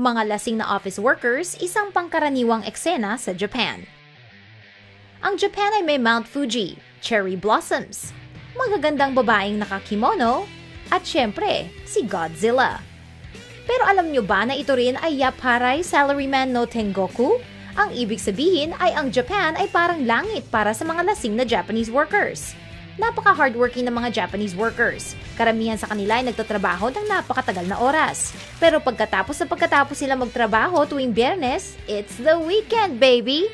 Mga lasing na office workers, isang pangkaraniwang eksena sa Japan. Ang Japan ay may Mount Fuji, cherry blossoms, magagandang babaeng nakakimono, at syempre, si Godzilla. Pero alam nyo ba na ito rin ay Yaparai Salaryman no Tengoku? Ang ibig sabihin ay ang Japan ay parang langit para sa mga lasing na Japanese workers. Napaka-hardworking ng mga Japanese workers. Karamihan sa kanila ay nagtatrabaho ng napakatagal na oras. Pero pagkatapos na pagkatapos sila magtrabaho tuwing biyernes, it's the weekend, baby!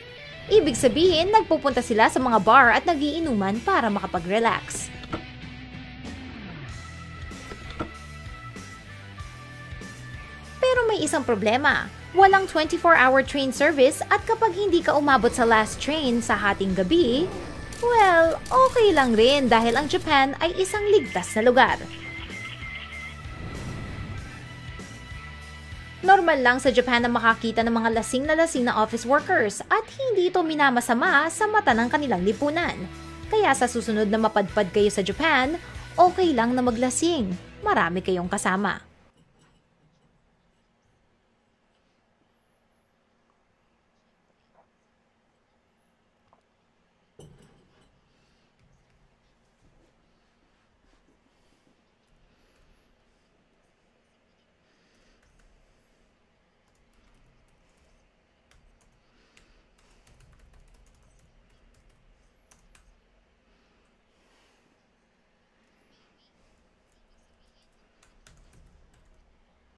Ibig sabihin, nagpupunta sila sa mga bar at nagiinuman para makapag-relax. Pero may isang problema. Walang 24-hour train service at kapag hindi ka umabot sa last train sa hating gabi, well, okay lang rin dahil ang Japan ay isang ligtas na lugar. Normal lang sa Japan na makakita ng mga lasing na lasing na office workers at hindi ito minamasama sa mata ng kanilang lipunan. Kaya sa susunod na mapadpad kayo sa Japan, okay lang na maglasing. Marami kayong kasama.